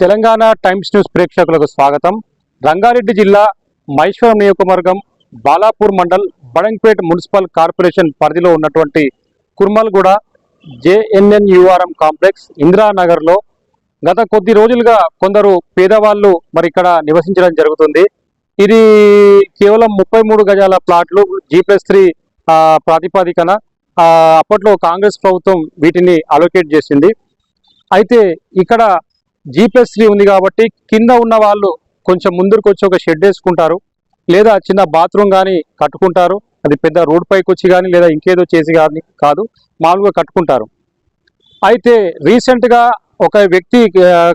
Telangana times news ప్రేక్షకులకు స్వాగతం. రంగారెడ్డి జిల్లా మహేశ్వరం నియోజకవర్గం బాలాపూర్ మండల్ బడంగ్పేట్ మున్సిపల్ కార్పొరేషన్ పరిధిలో ఉన్నటువంటి కుర్మల్గూడ జేఎన్ఎన్యుఆర్ఎం కాంప్లెక్స్ ఇందిరానగర్లో గత కొద్ది రోజులుగా కొందరు పేదవాళ్ళు మరి ఇక్కడ నివసించడం జరుగుతుంది. ఇది కేవలం ముప్పై మూడు గజాల ప్లాట్లు జీ ప్లస్ త్రీ ప్రాతిపాదికన అప్పట్లో కాంగ్రెస్ ప్రభుత్వం వీటిని అలొకేట్ చేసింది. అయితే ఇక్కడ జీపీఎస్ త్రీ ఉంది కాబట్టి కింద ఉన్న వాళ్ళు కొంచెం ముందరికి వచ్చి ఒక షెడ్ వేసుకుంటారు. లేదా చిన్న బాత్రూమ్ కానీ కట్టుకుంటారు. అది పెద్ద రోడ్ పైకి వచ్చి కానీ లేదా ఇంకేదో చేసి కానీ కాదు మామూలుగా కట్టుకుంటారు. అయితే రీసెంట్గా ఒక వ్యక్తి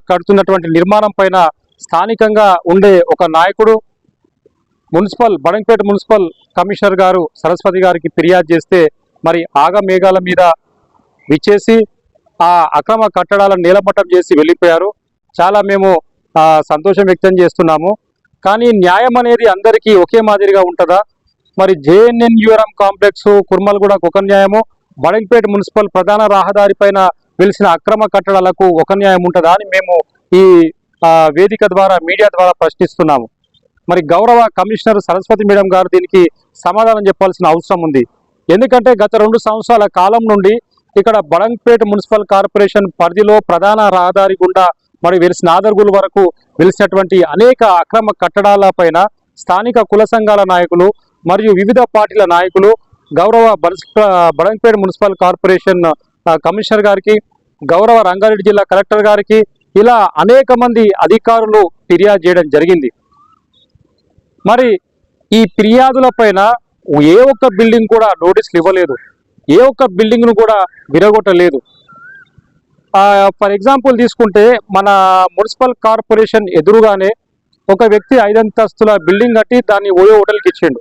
కడుతున్నటువంటి నిర్మాణం పైన స్థానికంగా ఉండే ఒక నాయకుడు మున్సిపల్ బడంపేట మున్సిపల్ కమిషనర్ గారు సరస్వతి గారికి ఫిర్యాదు చేస్తే మరి ఆగ మేఘాల మీద విచ్చేసి ఆ అక్రమ కట్టడాలను నీలమట్టం చేసి వెళ్ళిపోయారు. చాలా మేము సంతోషం వ్యక్తం చేస్తున్నాము. కానీ న్యాయం అనేది అందరికీ ఒకే మాదిరిగా ఉంటుందా? మరి జేఎన్ఎన్యూఆర్ఎం కాంప్లెక్స్ కుర్మల్గూడ ఒక న్యాయము బడంపేట మున్సిపల్ ప్రధాన రహదారి పైన వెలిసిన అక్రమ కట్టడాలకు ఒక న్యాయం ఉంటుందా అని మేము ఈ వేదిక ద్వారా మీడియా ద్వారా ప్రశ్నిస్తున్నాము. మరి గౌరవ కమిషనర్ సరస్వతి మేడం గారు దీనికి సమాధానం చెప్పాల్సిన అవసరం ఉంది. ఎందుకంటే గత రెండు సంవత్సరాల కాలం నుండి ఇక్కడ బడంపేట మున్సిపల్ కార్పొరేషన్ పరిధిలో ప్రధాన రహదారి గుండా మరి వెలిసిన ఆదర్గుల వరకు వెలిసినటువంటి అనేక అక్రమ కట్టడాల పైన స్థానిక కుల సంఘాల నాయకులు మరియు వివిధ పార్టీల నాయకులు గౌరవ బన్స్- బడంపేట మున్సిపల్ కార్పొరేషన్ కమిషనర్ గారికి గౌరవ రంగారెడ్డి జిల్లా కలెక్టర్ గారికి ఇలా అనేక మంది అధికారులు ఫిర్యాదు చేయడం జరిగింది. మరి ఈ ఫిర్యాదుల పైన ఏ ఒక్క బిల్డింగ్ కూడా నోటీసులు ఇవ్వలేదు. ఏ ఒక్క బిల్డింగ్ను కూడా విరగొట్టలేదు. ఫర్ ఎగ్జాంపుల్ తీసుకుంటే మన మున్సిపల్ కార్పొరేషన్ ఎదురుగానే ఒక వ్యక్తి ఐదంతస్తుల బిల్డింగ్ కట్టి దాన్ని ఓయో హోటల్కి ఇచ్చిండు.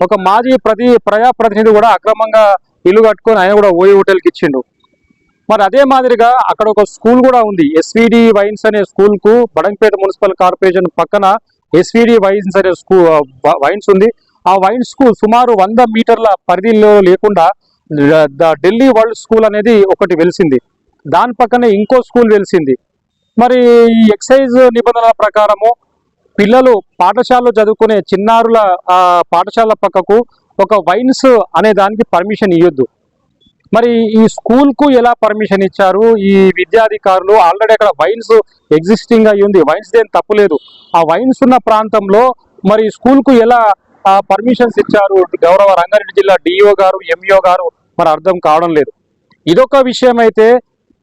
ఒక మాజీ ప్రతి ప్రజాప్రతినిధి కూడా అక్రమంగా ఇల్లు కట్టుకొని ఆయన కూడా ఓయో హోటల్కి ఇచ్చిండు. మరి అదే మాదిరిగా అక్కడ ఒక స్కూల్ కూడా ఉంది. ఎస్విడి వైన్స్ అనే స్కూల్కు బడంపేట మున్సిపల్ కార్పొరేషన్ పక్కన ఎస్విడి వైన్స్ అనే స్కూ వైన్స్ ఉంది. ఆ వైన్స్కు సుమారు వంద మీటర్ల పరిధిలో లేకుండా ఢిల్లీ వరల్డ్ స్కూల్ అనేది ఒకటి వెలిసింది. దాని పక్కనే ఇంకో స్కూల్ వెలిసింది. మరి ఈ ఎక్సైజ్ నిబంధనల ప్రకారము పిల్లలు పాఠశాలలో చదువుకునే చిన్నారుల పాఠశాల పక్కకు ఒక వైన్స్ అనే దానికి పర్మిషన్ ఇవ్వద్దు మరి ఈ స్కూల్కు ఎలా పర్మిషన్ ఇచ్చారు? ఈ విద్యాధికారులు ఆల్రెడీ అక్కడ వైన్స్ ఎగ్జిస్టింగ్ అయి ఉంది. వైన్స్ దేని తప్పులేదు ఆ వైన్స్ ఉన్న ప్రాంతంలో మరి స్కూల్కు ఎలా పర్మిషన్స్ ఇచ్చారు? గౌరవ రంగారెడ్డి జిల్లా డిఈఓ గారు ఎంఈఓ గారు మరి అర్థం కావడం లేదు. ఇదొక విషయం అయితే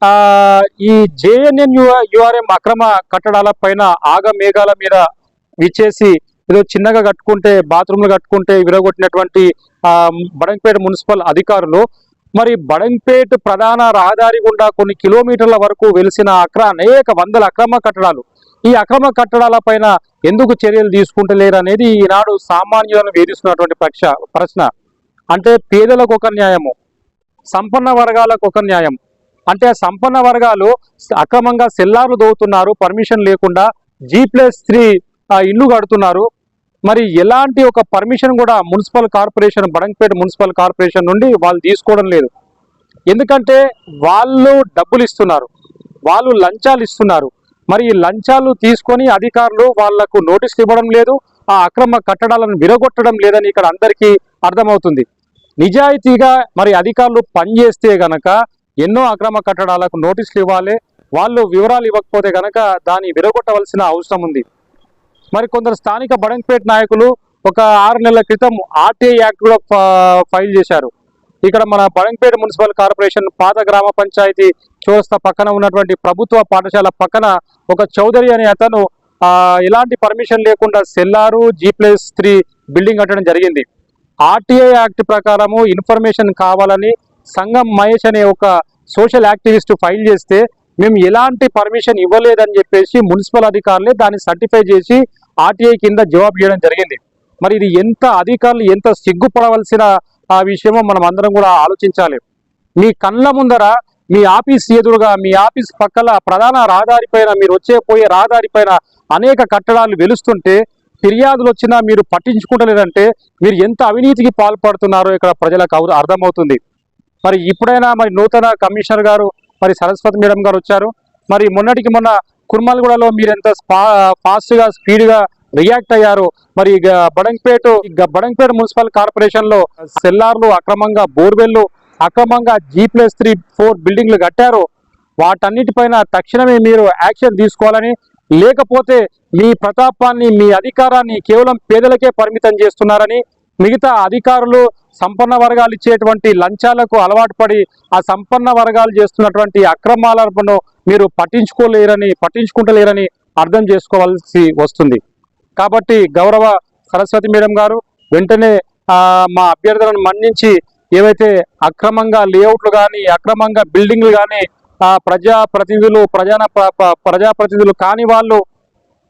ఈ జేఎన్ఎన్ యుఆర్ఎం అక్రమ కట్టడాల పైన ఆగ మేఘాల మీద విచ్చేసి ఏదో చిన్నగా కట్టుకుంటే బాత్రూమ్లు కట్టుకుంటే విరగొట్టినటువంటి బడంపేట మున్సిపల్ అధికారులు. మరి బడంపేట్ ప్రధాన రహదారి గుండా కొన్ని కిలోమీటర్ల వరకు వెలిసిన అక్ర అనేక వందల అక్రమ కట్టడాలు. ఈ అక్రమ కట్టడాల పైన ఎందుకు చర్యలు తీసుకుంటలేరు అనేది ఈనాడు సామాన్యులను వేధిస్తున్నటువంటి పక్ష ప్రశ్న. అంటే పేదలకు ఒక న్యాయము సంపన్న వర్గాలకు ఒక న్యాయం అంటే సంపన్న వర్గాలు అక్రమంగా సెల్లార్లు దోవుతున్నారు పర్మిషన్ లేకుండా జీ ప్లస్ త్రీ ఇల్లు కడుతున్నారు. మరి ఎలాంటి ఒక పర్మిషన్ కూడా municipal corporation Badangpet municipal corporation నుండి వాళ్ళు తీసుకోవడం లేదు. ఎందుకంటే వాళ్ళు డబ్బులు ఇస్తున్నారు వాళ్ళు లంచాలు ఇస్తున్నారు. మరి ఈ లంచాలు తీసుకొని అధికారులు వాళ్ళకు నోటీసులు ఇవ్వడం లేదు ఆ అక్రమ కట్టడాలను విరగొట్టడం లేదని ఇక్కడ అందరికీ అర్థమవుతుంది. నిజాయితీగా మరి అధికారులు పనిచేస్తే గనక ఎన్నో అక్రమ కట్టడాలకు నోటీసులు ఇవ్వాలి. వాళ్ళు వివరాలు ఇవ్వకపోతే గనక దాన్ని విరగొట్టవలసిన అవసరం ఉంది. మరి కొందరు స్థానిక బడంపేట నాయకులు ఒక ఆరు నెలల క్రితం ఆర్టీఐ యాక్ట్ కూడా ఫ- ఫైల్ చేశారు. ఇక్కడ మన బడంపేట మున్సిపల్ కార్పొరేషన్ పాత గ్రామ పంచాయతీ చౌరస్తా పక్కన ఉన్నటువంటి ప్రభుత్వ పాఠశాల పక్కన ఒక చౌదరి అనే అతను ఎలాంటి పర్మిషన్ లేకుండా cellar G plus three building కట్టడం జరిగింది. ఆర్టీఐ యాక్ట్ ప్రకారము ఇన్ఫర్మేషన్ కావాలని సంగం మహేష్ అనే ఒక సోషల్ యాక్టివిస్ట్ ఫైల్ చేస్తే మేము ఎలాంటి పర్మిషన్ ఇవ్వలేదని చెప్పేసి మున్సిపల్ అధికారులే దాన్ని సర్టిఫై చేసి ఆర్టీఐ కింద జవాబు చేయడం జరిగింది. మరి ఇది ఎంత అధికారులు ఎంత సిగ్గుపడవలసిన ఆ విషయమో మనం అందరం కూడా ఆలోచించాలి. మీ కళ్ళ ముందర మీ ఆఫీస్ ఎదురుగా మీ ఆఫీస్ పక్కల ప్రధాన రహదారి పైన మీరు వచ్చే పోయే రహదారి పైన అనేక కట్టడాలు వెలుస్తుంటే ఫిర్యాదులు వచ్చినా మీరు పట్టించుకుంటలేదంటే మీరు ఎంత అవినీతికి పాల్పడుతున్నారో ఇక్కడ ప్రజలకు అర్థమవుతుంది. మరి ఇప్పుడైనా మరి నూతన కమిషనర్ గారు మరి సరస్వతి మేడం గారు వచ్చారు. మరి మొన్నటికి మొన్న కుర్మల్గూడలో మీరు ఎంత ఫాస్ట్గా స్పీడ్గా రియాక్ట్ అయ్యారు. మరి ఇక బడంగ్పేట బడంగ్పేట మున్సిపల్ కార్పొరేషన్లో సెల్లార్లు అక్రమంగా బోర్వెల్లు అక్రమంగా జీ ప్లస్ త్రీ ఫోర్ బిల్డింగ్లు కట్టారు. వాటన్నిటిపైన తక్షణమే మీరు యాక్షన్ తీసుకోవాలని లేకపోతే మీ ప్రతాపాన్ని మీ అధికారాన్ని కేవలం పేదలకే పరిమితం చేస్తున్నారని మిగతా అధికారులు సంపన్న వర్గాలు ఇచ్చేటువంటి లంచాలకు అలవాటు పడి ఆ సంపన్న వర్గాలు చేస్తున్నటువంటి అక్రమాలను మీరు పట్టించుకోలేరని పట్టించుకుంటలేరని అర్థం చేసుకోవాల్సి వస్తుంది. కాబట్టి గౌరవ సరస్వతి మేడం గారు వెంటనే మా అభ్యర్థులను మన్నించి ఏవైతే అక్రమంగా లేఅవుట్లు కానీ అక్రమంగా బిల్డింగ్లు కానీ ప్రజాప్రతినిధులు ప్రజా ప్రతినిధులు ప్రజా ప్రజాప్రతినిధులు కాని వాళ్ళు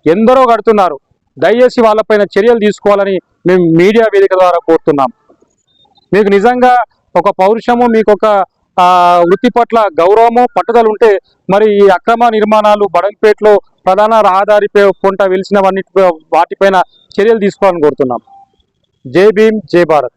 ఎందరో కడుతున్నారు. దయచేసి వాళ్ళపైన చర్యలు తీసుకోవాలని మేము మీడియా వేదిక ద్వారా కోరుతున్నాం. మీకు నిజంగా ఒక పౌరుషము మీకు ఒక వృత్తి పట్ల గౌరవము పట్టుదల ఉంటే మరి ఈ అక్రమ నిర్మాణాలు బడంపేటలో ప్రధాన రహదారి పొంట వెలిసినవన్నిటి వాటిపైన చర్యలు తీసుకోవాలని కోరుతున్నాం. జై భీమ్ జై భారత్.